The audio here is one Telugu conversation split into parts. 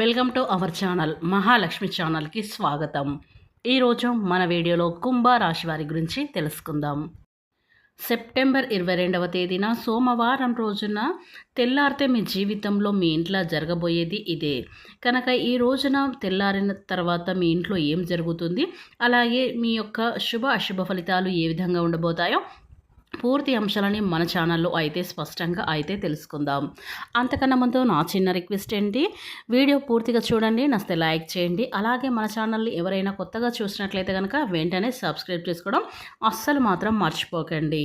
Welcome to our channel Mahalakshmi ఛానల్కి స్వాగతం. ఈరోజు మన వీడియోలో కుంభరాశి వారి గురించి తెలుసుకుందాం. సెప్టెంబర్ ఇరవై రెండవ తేదీన సోమవారం రోజున తెల్లారితే మీ జీవితంలో మీ ఇంట్లో జరగబోయేది ఇదే. కనుక ఈ రోజున తెల్లారిన తర్వాత మీ ఇంట్లో ఏం జరుగుతుంది? అలాగే మీ యొక్క శుభ అశుభ ఫలితాలు ఏ విధంగా ఉండబోతాయో పూర్తి అంశాలని మన ఛానల్లో అయితే స్పష్టంగా అయితే తెలుసుకుందాం. అంతకన్నా ముందు నా చిన్న రిక్వెస్ట్ ఏంటి? వీడియో పూర్తిగా చూడండి నస్తే లైక్ చేయండి. అలాగే మన ఛానల్ని ఎవరైనా కొత్తగా చూసినట్లయితే కనుక వెంటనే సబ్స్క్రైబ్ చేసుకోవడం అస్సలు మాత్రం మర్చిపోకండి.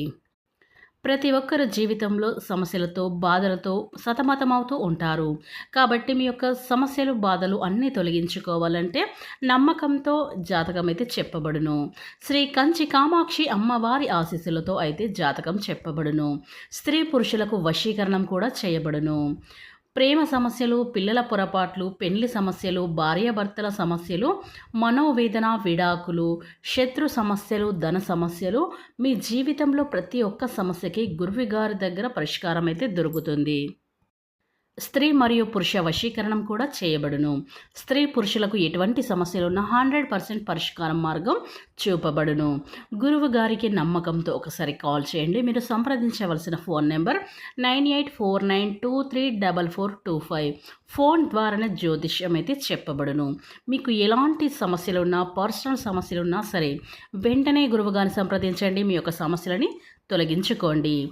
ప్రతి ఒక్కరు జీవితంలో సమస్యలతో బాధలతో సతమతమవుతూ ఉంటారు. కాబట్టి మీ యొక్క సమస్యలు బాధలు అన్నీ తొలగించుకోవాలంటే నమ్మకంతో జాతకం అయితే చెప్పబడును. శ్రీ కంచి కామాక్షి అమ్మవారి ఆశీస్సులతో అయితే జాతకం చెప్పబడును. స్త్రీ పురుషులకు వశీకరణం కూడా చేయబడును. ప్రేమ సమస్యలు పిల్లల పొరపాట్లు పెళ్ళి సమస్యలు భార్యాభర్తల సమస్యలు మనోవేదన విడాకులు శత్రు సమస్యలు ధన సమస్యలు మీ జీవితంలో ప్రతి ఒక్క సమస్యకి గురువు గారి దగ్గర పరిష్కారం అయితే దొరుకుతుంది. స్త్రీ మరియు పురుష వశీకరణం కూడా చేయబడును. స్త్రీ పురుషులకు ఎటువంటి సమస్యలు ఉన్న హండ్రెడ్ పర్సెంట్ పరిష్కారం మార్గం చూపబడును. గురువు గారికి నమ్మకంతో ఒకసారి కాల్ చేయండి. మీరు సంప్రదించవలసిన phone number nine eight four nine two three double four two five. Phone ద్వారానే జ్యోతిష్యం అయితే చెప్పబడును. మీకు ఎలాంటి సమస్యలు ఉన్నా పర్సనల్ సమస్యలు ఉన్నా సరే వెంటనే గురువుగారిని సంప్రదించండి. మీ యొక్క సమస్యలని తొలగించుకోండి.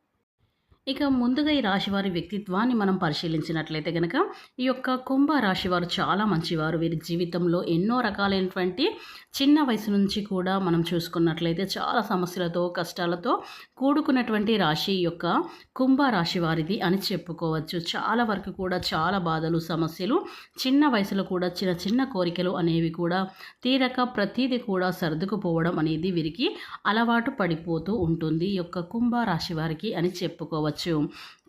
ఇక ముందుగా ఈ రాశివారి వ్యక్తిత్వాన్ని మనం పరిశీలించినట్లయితే కనుక ఈ యొక్క కుంభ రాశివారు చాలా మంచివారు. వీరి జీవితంలో ఎన్నో రకాలైనటువంటి చిన్న వయసు నుంచి కూడా మనం చూసుకున్నట్లయితే చాలా సమస్యలతో కష్టాలతో కూడుకున్నటువంటి రాశి యొక్క కుంభ రాశి వారిది అని చెప్పుకోవచ్చు. చాలా వరకు కూడా చాలా బాధలు సమస్యలు చిన్న వయసులో కూడా చిన్న చిన్న కోరికలు అనేవి కూడా తీరక ప్రతీది కూడా సర్దుకుపోవడం అనేది వీరికి అలవాటు పడిపోతూ ఉంటుంది ఈ యొక్క కుంభ రాశి వారికి అని చెప్పుకోవచ్చు.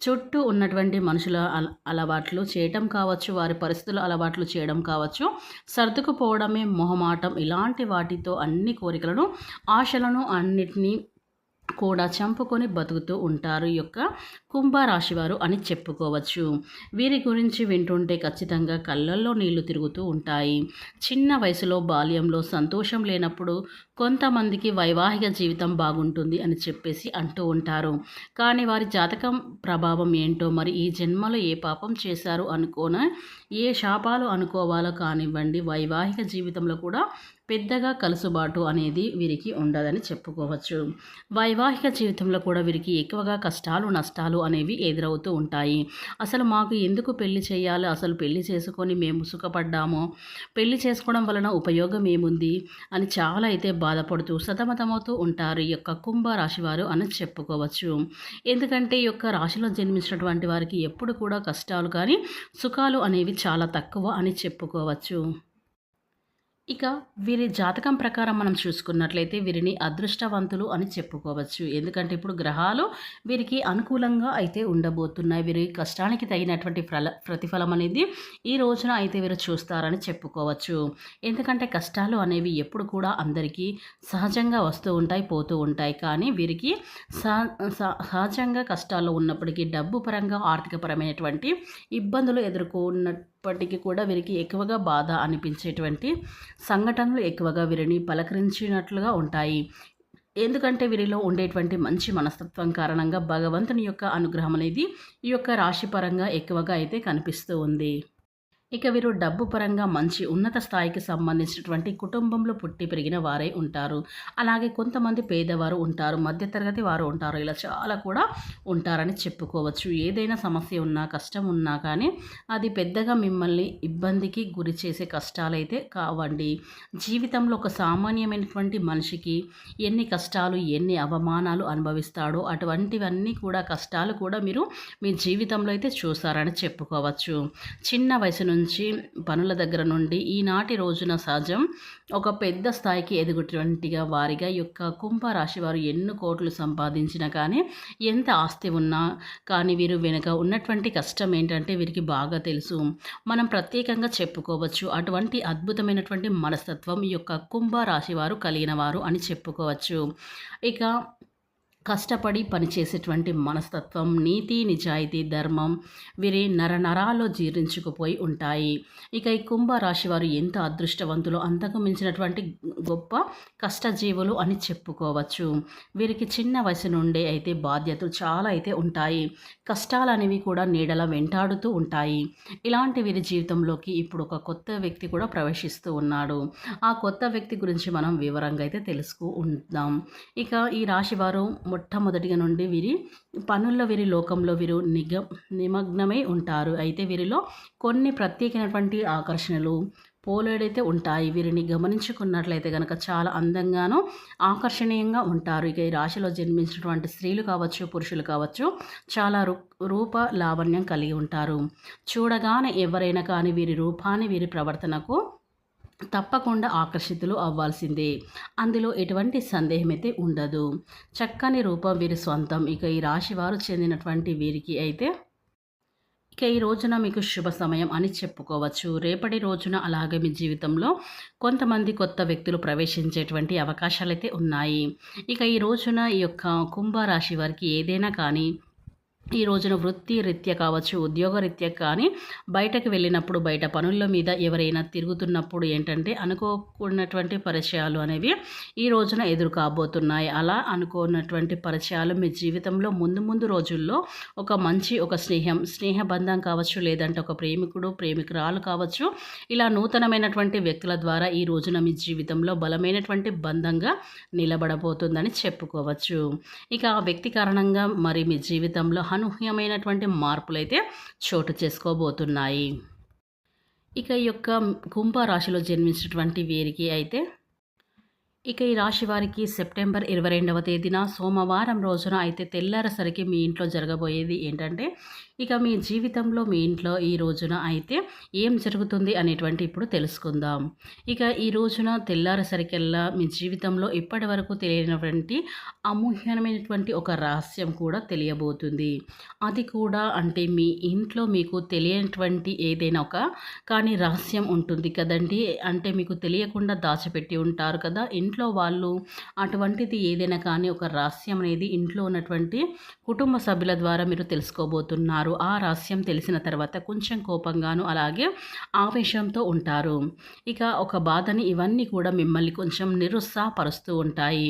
చుట్టూ ఉన్నటువంటి మనుషుల అల- అలవాట్లు చేయటం కావచ్చు వారి పరిస్థితుల అలవాట్లు చేయడం కావచ్చు సర్దుకుపోవడమే మొహమాటం. ఇలాంటి వాటితో అన్ని కోరికలను ఆశలను అన్నిటినీ కూడా చంపుకొని బతుకుతూ ఉంటారు యొక్క కుంభరాశి వారు అని చెప్పుకోవచ్చు. వీరి గురించి వింటుంటే ఖచ్చితంగా కళ్ళల్లో నీళ్ళు తిరుగుతూ ఉంటాయి. చిన్న వయసులో బాల్యంలో సంతోషం లేనప్పుడు కొంతమందికి వైవాహిక జీవితం బాగుంటుంది అని చెప్పేసి అంటూ ఉంటారు. కానీ వారి జాతకం ప్రభావం ఏంటో మరి ఈ జన్మలో ఏ పాపం చేశారు అనుకోన ఏ శాపాలు అనుకోవాలో కానివ్వండి వైవాహిక జీవితంలో కూడా పెద్దగా కలుసుబాటు అనేది వీరికి ఉండదని చెప్పుకోవచ్చు. వైవాహిక జీవితంలో కూడా వీరికి ఎక్కువగా కష్టాలు నష్టాలు అనేవి ఎదురవుతూ ఉంటాయి. అసలు మాకు ఎందుకు పెళ్ళి చేయాలి? అసలు పెళ్ళి చేసుకొని మేము సుఖపడ్డామో? పెళ్ళి చేసుకోవడం వలన ఉపయోగం ఏముంది? అని చాలా అయితే బాధపడుతూ సతమతమవుతూ ఉంటారు ఈ యొక్క కుంభ రాశి వారు అని చెప్పుకోవచ్చు. ఎందుకంటే ఈ యొక్క రాశిలో జన్మించినటువంటి వారికి ఎప్పుడు కూడా కష్టాలు కానీ సుఖాలు అనేవి చాలా తక్కువ అని చెప్పుకోవచ్చు. ఇక వీరి జాతకం ప్రకారం మనం చూసుకున్నట్లయితే వీరిని అదృష్టవంతులు అని చెప్పుకోవచ్చు. ఎందుకంటే ఇప్పుడు గ్రహాలు వీరికి అనుకూలంగా అయితే ఉండబోతున్నాయి. వీరి కష్టానికి తగినటువంటి ఫల ప్రతిఫలం అనేది ఈ రోజున అయితే వీరు చూస్తారని చెప్పుకోవచ్చు. ఎందుకంటే కష్టాలు అనేవి ఎప్పుడు కూడా అందరికీ సహజంగా వస్తూ ఉంటాయి పోతూ ఉంటాయి. కానీ వీరికి సహ సహజంగా కష్టాల్లో ఉన్నప్పటికీ డబ్బు పరంగా ఆర్థికపరమైనటువంటి ఇబ్బందులు ఎదుర్కొన్నప్పటికీ కూడా వీరికి ఎక్కువగా బాధ అనిపించేటువంటి సంఘటనలు ఎక్కువగా వీరిని పలకరించినట్లుగా ఉంటాయి. ఎందుకంటే వీరిలో ఉండేటువంటి మంచి మనస్తత్వం కారణంగా భగవంతుని యొక్క అనుగ్రహం అనేది ఈ యొక్క రాశిపరంగా ఎక్కువగా అయితే కనిపిస్తూ ఉంది. ఇక వీరు డబ్బు పరంగా మంచి ఉన్నత స్థాయికి సంబంధించినటువంటి కుటుంబంలో పుట్టి పెరిగిన వారే ఉంటారు. అలాగే కొంతమంది పేదవారు ఉంటారు మధ్యతరగతి వారు ఉంటారు. ఇలా చాలా కూడా ఉంటారని చెప్పుకోవచ్చు. ఏదైనా సమస్య ఉన్నా కష్టం ఉన్నా కానీ అది పెద్దగా మిమ్మల్ని ఇబ్బందికి గురి చేసే కష్టాలైతే కావండి. జీవితంలో ఒక సామాన్యమైనటువంటి మనిషికి ఎన్ని కష్టాలు ఎన్ని అవమానాలు అనుభవిస్తాడో అటువంటివన్నీ కూడా కష్టాలు కూడా మీరు మీ జీవితంలో అయితే చూసారని చెప్పుకోవచ్చు. చిన్న వయసు నుంచి నుంచి పనుల దగ్గర నుండి ఈనాటి రోజున సహజం ఒక పెద్ద స్థాయికి ఎదుగుటువంటిగా వారిగా యొక్క కుంభరాశి వారు ఎన్ని కోట్లు సంపాదించినా కానీ ఎంత ఆస్తి ఉన్నా కానీ వీరు వెనుక ఉన్నటువంటి కష్టం ఏంటంటే వీరికి బాగా తెలుసు. మనం ప్రత్యేకంగా చెప్పుకోవచ్చు. అటువంటి అద్భుతమైనటువంటి మనస్తత్వం ఈ యొక్క కుంభరాశి వారు కలిగిన వారు అని చెప్పుకోవచ్చు. ఇక కష్టపడి పనిచేసేటువంటి మనస్తత్వం నీతి నిజాయితీ ధర్మం వీరి నరనరాల్లో జీర్ణించుకుపోయి ఉంటాయి. ఇక ఈ కుంభరాశి వారు ఎంత అదృష్టవంతులు అంతకు మించినటువంటి గొప్ప కష్టజీవులు అని చెప్పుకోవచ్చు. వీరికి చిన్న వయసు నుండే అయితే బాధ్యతలు చాలా అయితే ఉంటాయి. కష్టాలు అనేవి కూడా నీడల వెంటాడుతూ ఉంటాయి. ఇలాంటి వీరి జీవితంలోకి ఇప్పుడు ఒక కొత్త వ్యక్తి కూడా ప్రవేశిస్తూ ఉన్నాడు. ఆ కొత్త వ్యక్తి గురించి మనం వివరంగా అయితే తెలుసుకుందాం. ఇక ఈ రాశివారు మొట్టమొదటిగా నుండి వీరి పనుల్లో వీరి లోకంలో వీరు నిగ నిమగ్నమై ఉంటారు. అయితే వీరిలో కొన్ని ప్రత్యేకమైనటువంటి ఆకర్షణలు పోలేడైతే ఉంటాయి. వీరిని గమనించుకున్నట్లయితే కనుక చాలా అందంగాను ఆకర్షణీయంగా ఉంటారు. ఇక ఈ రాశిలో జన్మించినటువంటి స్త్రీలు కావచ్చు పురుషులు కావచ్చు చాలా రూప లావణ్యం కలిగి ఉంటారు. చూడగానే ఎవరైనా కానీ వీరి రూపాన్ని వీరి ప్రవర్తనకు తప్పకుండా ఆకర్షితులు అవ్వాల్సిందే. అందులో ఎటువంటి సందేహమైతే ఉండదు. చక్కని రూపం వీరి సొంతం ఇక ఈ రాశి వారు చెందినటువంటి వీరికి అయితే ఇక ఈ రోజున మీకు శుభ సమయం అని చెప్పుకోవచ్చు. రేపటి రోజున అలాగే మీ జీవితంలో కొంతమంది కొత్త వ్యక్తులు ప్రవేశించేటువంటి అవకాశాలు అయితే ఉన్నాయి. ఇక ఈ రోజున ఈ యొక్క కుంభరాశి వారికి ఏదైనా కానీ ఈ రోజున వృత్తి రీత్యా కావచ్చు ఉద్యోగ రీత్యా కానీ బయటకు వెళ్ళినప్పుడు బయట పనుల మీద ఎవరైనా తిరుగుతున్నప్పుడు ఏంటంటే అనుకోకున్నటువంటి పరిచయాలు అనేవి ఈ రోజున ఎదురు కాబోతున్నాయి అలా అనుకున్నటువంటి పరిచయాలు మీ జీవితంలో ముందు ముందు రోజుల్లో ఒక మంచి ఒక స్నేహం స్నేహబంధం కావచ్చు లేదంటే ఒక ప్రేమికుడు ప్రేమికురాలు కావచ్చు ఇలా నూతనమైనటువంటి వ్యక్తుల ద్వారా ఈ రోజున మీ జీవితంలో బలమైనటువంటి బంధంగా నిలబడబోతుందని చెప్పుకోవచ్చు. ఇక ఆ వ్యక్తి కారణంగా మరి మీ జీవితంలో అనూహ్యమైనటువంటి మార్పులైతే చోటు చేసుకోబోతున్నాయి. ఇక ఈ యొక్క కుంభరాశిలో జన్మించినటువంటి వీరికి అయితే ఇక ఈ రాశి వారికి సెప్టెంబర్ ఇరవై రెండవ తేదీన సోమవారం రోజున అయితే తెల్లారసరికి మీ ఇంట్లో జరగబోయేది ఏంటంటే ఇక మీ జీవితంలో మీ ఇంట్లో ఈ రోజున అయితే ఏం జరుగుతుంది అనేటువంటి ఇప్పుడు తెలుసుకుందాం. ఇక ఈ రోజున తెల్లారసరికల్లా మీ జీవితంలో ఇప్పటి వరకు తెలియనటువంటి అమూహ్యమైనటువంటి ఒక రహస్యం కూడా తెలియబోతుంది. అది కూడా అంటే మీ ఇంట్లో మీకు తెలియనటువంటి ఏదైనా ఒక కానీ రహస్యం ఉంటుంది కదండి. అంటే మీకు తెలియకుండా దాచిపెట్టి ఉంటారు కదా ఇంట్లో వాళ్ళు అటువంటిది ఏదైనా కానీ ఒక రహస్యం అనేది ఇంట్లో ఉన్నటువంటి కుటుంబ సభ్యుల ద్వారా మీరు తెలుసుకోబోతున్నారు. ఆ రహస్యం తెలిసిన తర్వాత కొంచెం కోపంగాను అలాగే ఆవేశంతో ఉంటారు. ఇక ఒక బాధని ఇవన్నీ కూడా మిమ్మల్ని కొంచెం నిరుత్సాహపరుస్తూ ఉంటాయి.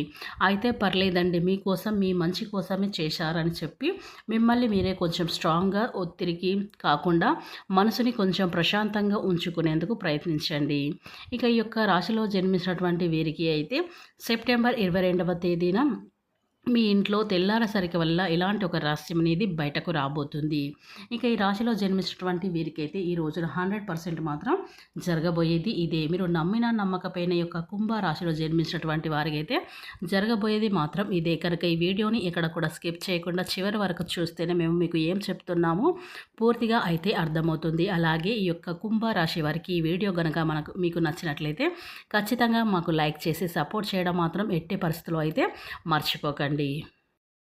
అయితే పర్లేదండి మీకోసం మీ మంచి కోసమే చేశారని చెప్పి మిమ్మల్ని మీరే కొంచెం స్ట్రాంగ్గా ఒత్తిడికి కాకుండా మనసుని కొంచెం ప్రశాంతంగా ఉంచుకునేందుకు ప్రయత్నించండి. ఇక ఈ యొక్క రాశిలో జన్మించినటువంటి వీరికి అయితే అయితే సెప్టెంబర్ ఇరవై రెండవ తేదీన మీ ఇంట్లో తెల్లారసరికి వల్ల ఇలాంటి ఒక రహస్యం అనేది బయటకు రాబోతుంది. ఇక ఈ రాశిలో జన్మించినటువంటి వీరికైతే ఈ రోజున హండ్రెడ్ పర్సెంట్ మాత్రం జరగబోయేది ఇదే. మీరు నమ్మిన నమ్మకపోయిన యొక్క కుంభ రాశిలో జన్మించినటువంటి వారికైతే జరగబోయేది మాత్రం ఇదే. కనుక ఈ వీడియోని ఇక్కడ కూడా స్కిప్ చేయకుండా చివరి వరకు చూస్తేనే మేము మీకు ఏం చెప్తున్నామో పూర్తిగా అయితే అర్థమవుతుంది. అలాగే ఈ యొక్క కుంభ రాశి వారికి ఈ వీడియో కనుక మనకు మీకు నచ్చినట్లయితే ఖచ్చితంగా మాకు లైక్ చేసి సపోర్ట్ చేయడం మాత్రం ఎట్టి పరిస్థితుల్లో అయితే మర్చిపోకండి. family.